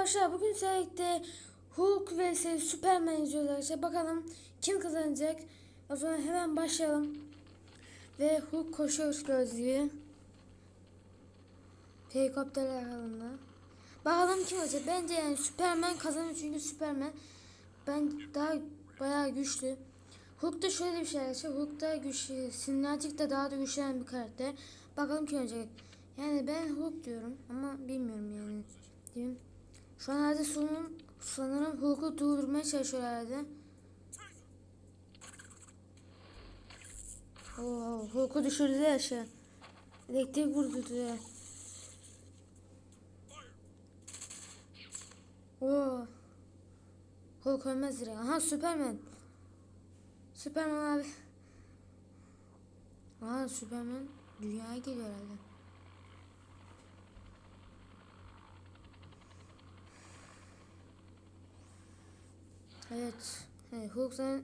arkadaşlar bugün sizlerle Hulk vs Superman izliyoruz arkadaşlar. Bakalım kim kazanacak. O zaman hemen başlayalım. Ve Hulk koşuyor gözlüğü. Helikopterler halinde. Bakalım kim olacak. Bence yani Superman kazanır çünkü Superman ben daha bayağı güçlü. Hulk da şöyle bir şey arkadaşlar. Hulk da güçlü. Sinematik de daha da güçlenen bir karakter. Bakalım kim olacak. Yani ben Hulk diyorum ama bilmiyorum yani. Diyeyim. Şu an herhalde sonun sanırım Hulk'u durdurmaya çalışıyor herhalde. Oo, Hulk'u düşürdüler aşağı. Elektrik vurdular. Oo. Hulk ölmez direkt. Aha Superman. Superman abi. Aa Superman dünyaya geliyor herhalde. Evet. evet Hulk sen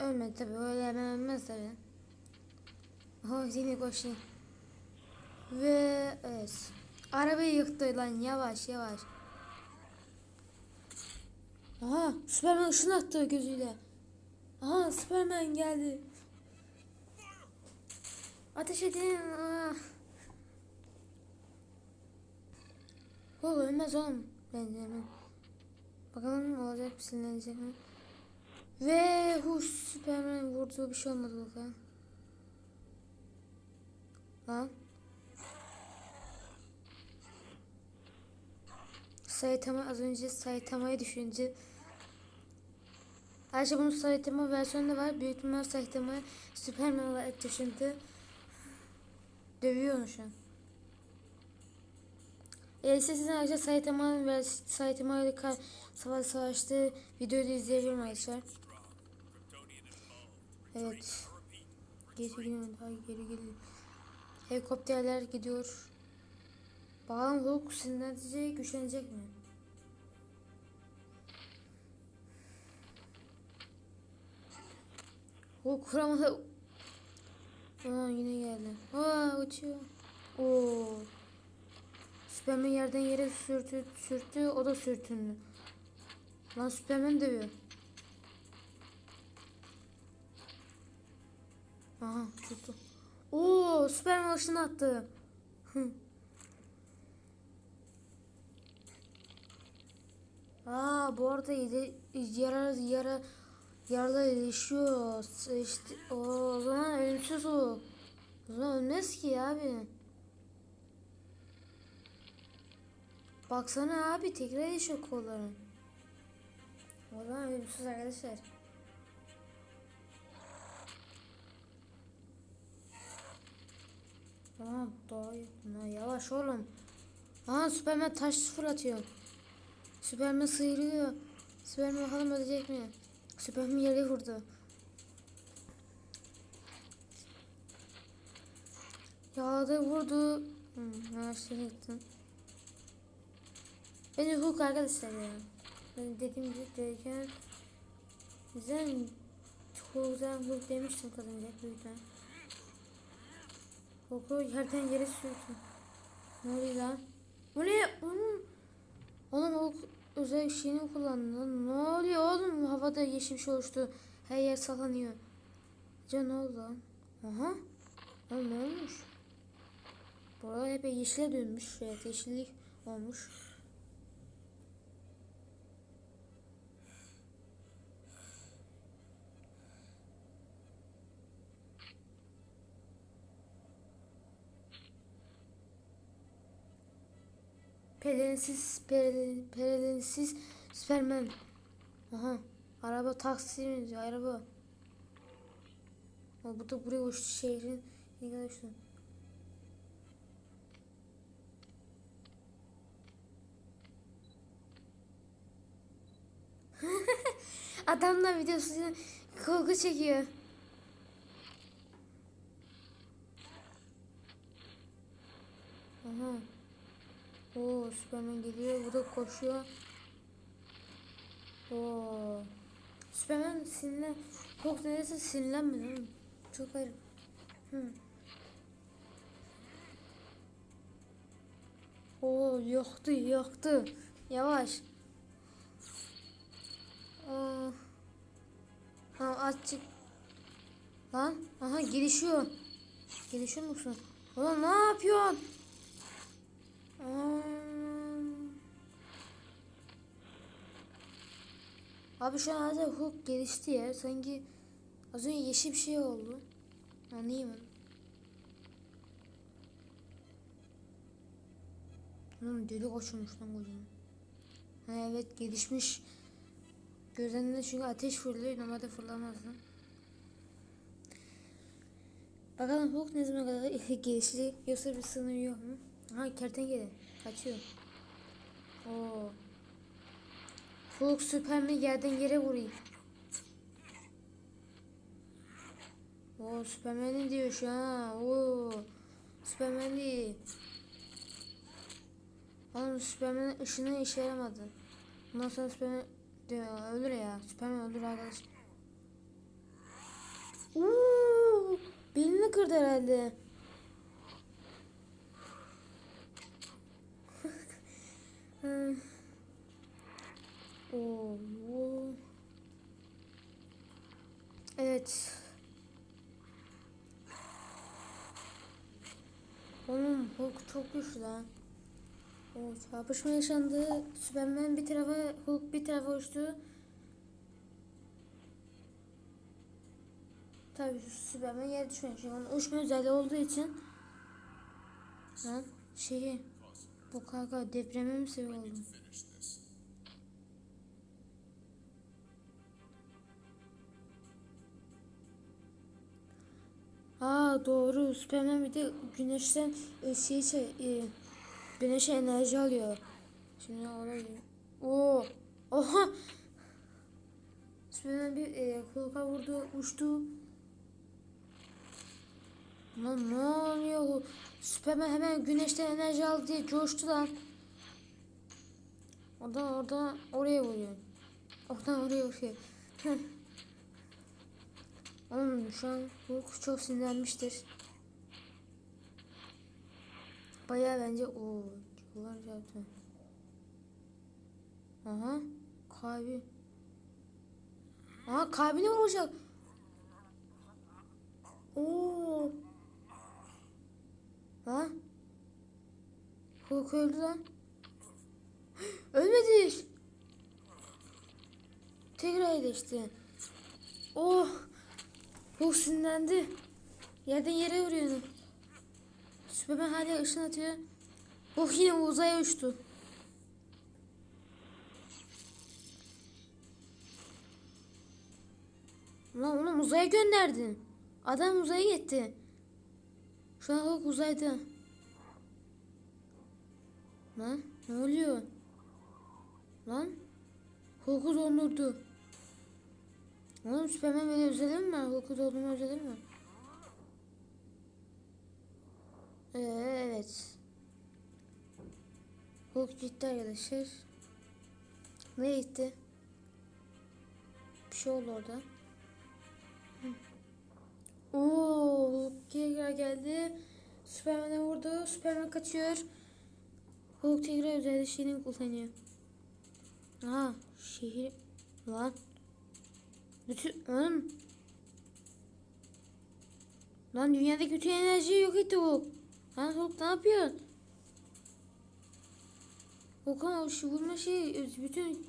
ölmedi tabi. Öyle hemen ölmez tabi. Oh yine koşayım. Ve evet. Arabayı yıktı lan yavaş yavaş. Aha Superman ışın attı gözüyle. Aha Superman geldi. Ateş edin. Ah. Hulk ölmez oğlum. Hemen. Bakalım olacak mı sinirlenecek mi? Ve huş Superman vurdu bir şey olmadı bakalım. Lan. Saitama az önce Saitama'yı düşünce Ayrıca bunun Saitama versiyonu da var. Büyük ihtimal Saitama Superman olarak düşündü. Dövüyor onu şu an. Eğer isterseniz arkadaşlar Saitama'nın ve Saitama ile savaş savaştığı videoyu da izleyebilirim arkadaşlar. Evet. Geri gidiyor. Daha geri geliyor. Helikopterler gidiyor. Bakalım Hulk sinirlenecek, güçlenecek mi? Hulk kuramadı. Aa yine geldi. Aa uçuyor. Oo. Superman yerden yere sürtü, sürttü, o da sürtündü. Lan Superman dövüyor. Aha tuttu. Oo Superman ışını attı. Hı. Aa bu arada yara yara yaralar iyileşiyor. İşte, o, o zaman ölümsüz o. O zaman ölmez ki abi. Baksana abi tekrar yaşıyor kolların. Zaman ölümsüz arkadaşlar. Tamam daha. Yavaş oğlum. Aha Superman taş fırlatıyor. Superman sıyrılıyor. Superman bakalım ölecek mi? Superman yere vurdu. Yağda vurdu. Hmm, her şey ettim. Bence Hulk arkadaşlar ya. Ben dediğim gibi derken Güzel Hulk'dan Hulk demiştim kazanacak büyükten. Hulk'u yerden yere sürdü. Ne oluyor lan? Bu ne? Oğlum, oğlum Hulk özel şeyini kullandı lan. Ne oluyor oğlum? Havada yeşil şey oluştu. Her yer sallanıyor. Can ne oldu lan? Aha. Oğlum ne olmuş? Burada hep yeşile dönmüş. Evet yeşillik olmuş. Pelerinsiz, pelin, pelerinsiz Superman. Aha. Araba taksi mi? Araba. Ha, bu da buraya uçtu şehrin. Ne kadar uçtu. Adamla videosunu korku çekiyor. Aha. Oo Superman geliyor. Bu da koşuyor. Oo. Superman sinirlen. Hulk neredeyse sinirlenmedi oğlum. Çok garip. Hı. Oo yaktı yaktı. Yavaş. Aa. Ha azıcık. Lan aha gelişiyor. Gelişiyor musun? Ulan ne yapıyorsun? Aa. Abi şu an zaten Hulk gelişti ya. Sanki az önce yeşil bir şey oldu. Anlayamadım. Oğlum delik açılmış lan kocaman. Ha evet gelişmiş. Gözlerinde çünkü ateş fırlıyor. Normalde fırlamazdı. Bakalım Hulk ne zaman kadar gelişecek yoksa bir sınır yok mu? Ha kertenkele kaçıyor. Oo. Hulk Süpermen'i yerden yere vuruyor. Oo Süpermen'i diyor şu an. Oo. Süpermen değil. Oğlum Süpermen'in ışını işe yaramadı. Bundan sonra Süpermen diyor, ölür ya. Süpermen öldür arkadaş. Uuu, belini kırdı herhalde. Oo. Evet. Oğlum Hulk çok güçlü lan. O çarpışma yaşandı. Superman bir tarafa, Hulk bir tarafa uçtu. Tabii Superman yere düşmüyor. Çünkü onun uçma özelliği olduğu için. Lan şeyi bu kanka depreme mi sebep oldu? Aa doğru. Superman bir de güneşten e, şey şey e, güneşe enerji alıyor. Şimdi oraya. Oo. Oha. Superman bir e, Hulk'a vurdu, uçtu. Lan ne oluyor? Superman hemen güneşten enerji aldı diye coştu lan. Oradan oradan oraya vuruyor. Oradan oraya vuruyor. Oğlum şu an Hulk çok sinirlenmiştir. Bayağı bence o yıllar yaptı. Aha kalbi. Aha kalbine vuracak. Oo. Ha? Hulk öldü lan. Ölmedi. Tekrar iyileşti. Oh. Hulk sinirlendi. Yerden yere vuruyor onu. Superman hala ışın atıyor. Hulk yine uzaya uçtu. Lan oğlum uzaya gönderdin. Adam uzaya gitti. Şu an Hulk uzayda. Lan ne oluyor? Lan Hulk'u dondurdu. Oğlum Superman böyle özelir mi? Hulk'u dondurma özelir mi? Ee, evet. Hulk gitti arkadaşlar. Nereye gitti? Bir şey oldu orada. Oo, tekrar geldi. Superman'e vurdu. Superman kaçıyor. Hulk tekrar özel şeyini kullanıyor. Aha, şehir lan. Bütün oğlum. Lan dünyadaki bütün enerjiyi yok etti Hulk. Lan Hulk ne yapıyorsun? Hulk ama şu vurma şeyi bütün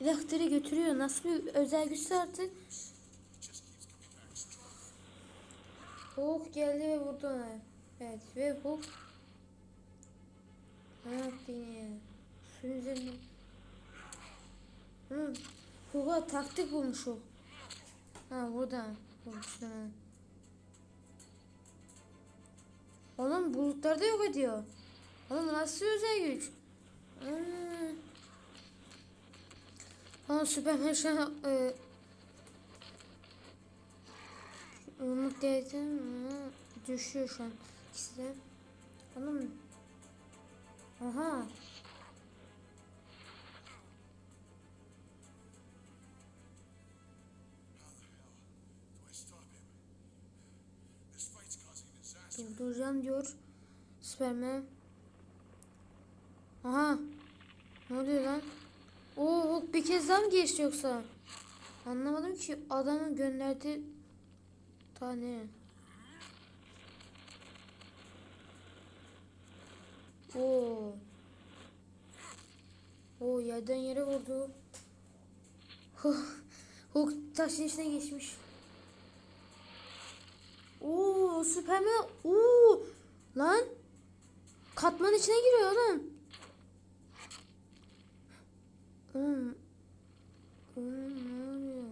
ilahtları götürüyor. Nasıl bir özel güçse artık. Hulk geldi ve vurdu ona. Evet ve Hulk ne yaptı yine ya? Suyun üzerine. Hı. Hulk'a taktik bulmuş o. Ha burada. Bulmuş hemen. Oğlum bulutlarda yok ediyor. Oğlum nasıl özel güç? Hmm. Oğlum Süperman şu an e, Dedim düşüyor şu an ikisi. Oğlum. Aha. Durduracağım diyor. Süpermen. Aha. Ne oluyor lan? Oo bir kez daha mı geçti yoksa? Anlamadım ki adamın gönderdiği tane. Oo. Oo yerden yere vurdu. Huh. Taşın içine geçmiş. Oo Süperman. Oo lan. Katman içine giriyor oğlum. Oğlum. Oğlum ne oluyor?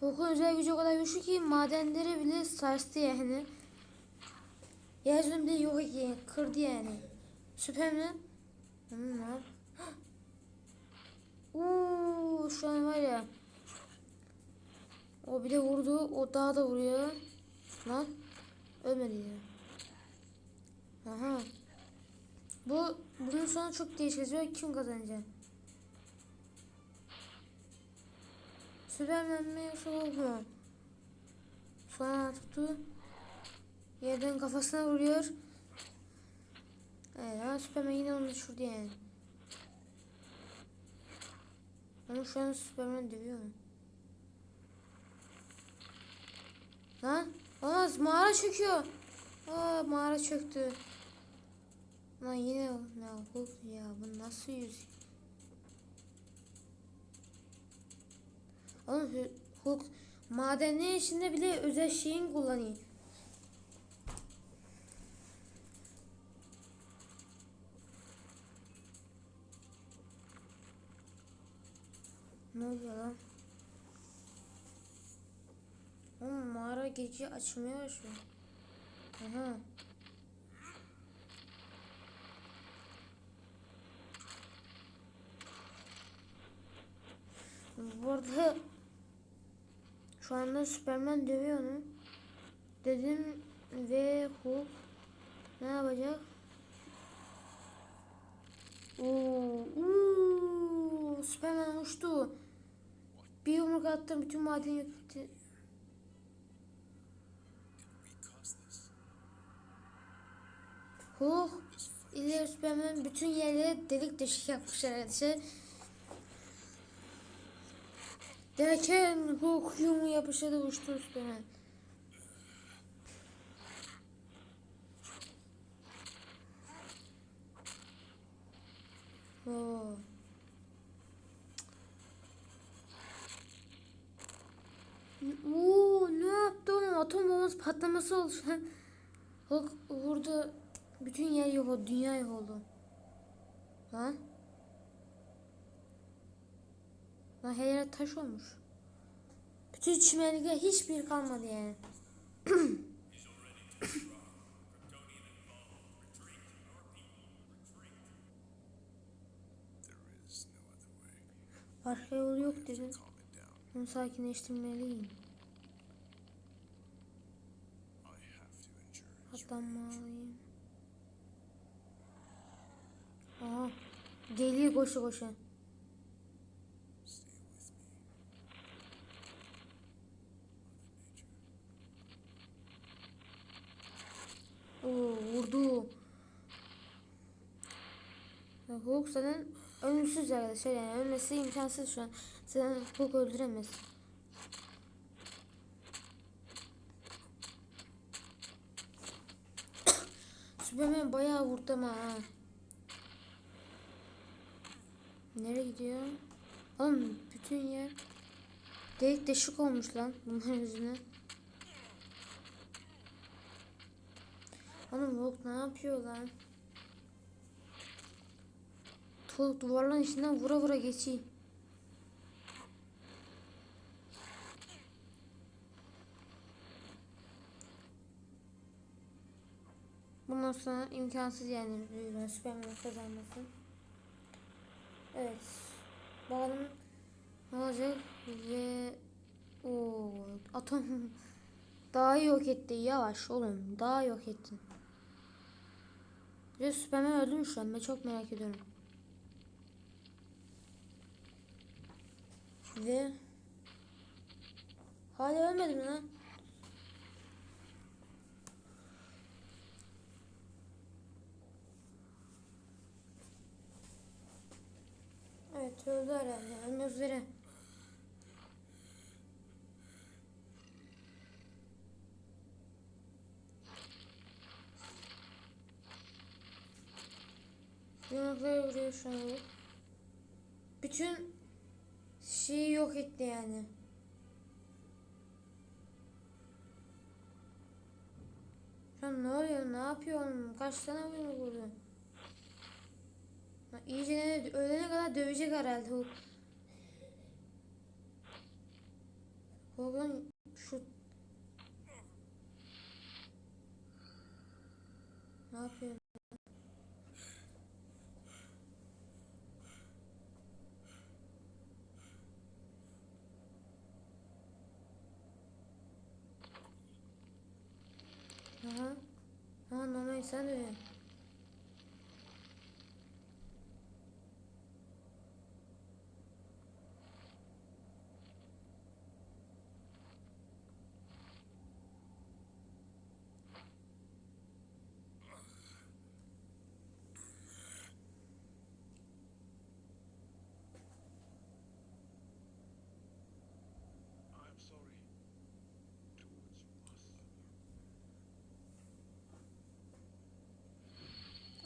Hulk'un özel gücü o kadar güçlü ki madenleri bile sarstı yani. Yeryüzünü bile yok etti, kırdı yani. Süperman. Oğlum ne yap? Uuu şu an var ya. O bir de vurdu. O daha da vuruyor. Lan. Ölmedi ya. Aha. Bu bunun sonu çok değişecek. Kim kazanacak? Süpermen mi yoksa Hulk mu? Sonra tuttu. Yerden kafasına vuruyor. Evet ama Süpermen yine onu düşürdü yani. Ama şu an Süpermen dövüyor mu? Lan olamaz mağara çöküyor. Aa mağara çöktü. Lan yine ya Hulk ya bu nasıl yüz? Oğlum Hulk madenlerin içinde bile özel şeyin kullanıyor. Ne oluyor lan? Oğlum mağara gece açmaya başlıyor. Aha. Bu arada şu anda Superman dövüyor onu. Dedim ve Hulk ne yapacak? Oo, oo, Superman uçtu. Bir yumruk attım bütün caused this. Hulk ileri Superman bütün yerleri delik deşik yapmışlar arkadaşlar. Derken Hulk yumu yapıştırdı uçtu Superman. Oo. Oo, ne yaptı oğlum? Atom bombası patlaması oldu. Hulk vurdu. Bütün yer yok oldu. Dünya yok oldu. Lan. Lan her taş olmuş. Bütün çimenlikler hiçbir kalmadı yani. Başka yol yok dedim. Onu sakinleştirmeliyim. Atlanmalıyım. Aha. Geliyor koşu koşu. Oo, vurdu. Hulk zaten ölümsüz arkadaşlar yani ölmesi imkansız şu an. Zaten Hulk öldüremez. Superman bayağı vurdu ama ha. Nereye gidiyor? Oğlum bütün yer delik deşik olmuş lan bunların yüzüne. Oğlum Hulk ne yapıyor lan? Hulk duvarların içinden vura vura geçeyim. Bundan sonra imkansız yani büyüme Superman'ın kazanması. Evet. Bakalım ne olacak ve o atom daha yok etti yavaş oğlum daha yok ettin. Ve Superman öldü mü şu an? Ben çok merak ediyorum. Ve hala ölmedim lan. Evet öldü herhalde. Ölmek üzere. Yumrukları vuruyor şu an. Bütün şeyi yok etti yani. Şu an ne oluyor? Ne yapıyor oğlum? Kaç tane yumruk vurdu? İyice ne, ölene kadar dövecek herhalde Hulk. Hulk'un şu... Ne yapıyor? Aha. Ha normal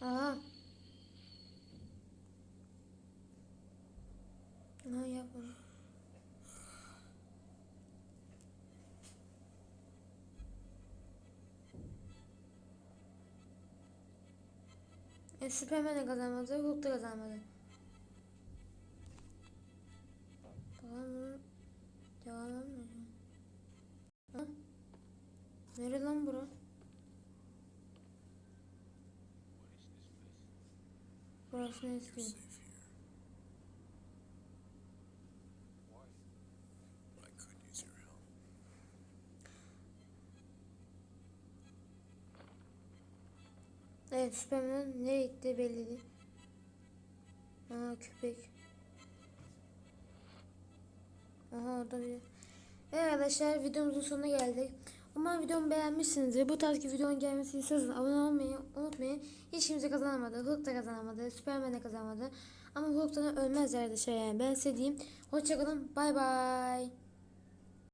Aha. Ha yapma. E, Superman de kazanmadı, Hulk da kazanmadı. Your help. Evet Superman nereye gitti belli değil. Aa köpek. Aha orada bir. Evet arkadaşlar videomuzun sonuna geldik. Umarım videomu beğenmişsinizdir. Bu tarz videonun gelmesini istiyorsanız abone olmayı unutmayın. Hiç kimse kazanamadı. Hulk da kazanamadı. Superman de kazanamadı. Ama Hulk'tan ölmez arkadaşlar yani. Ben size diyeyim. Hoşçakalın. Bay bay.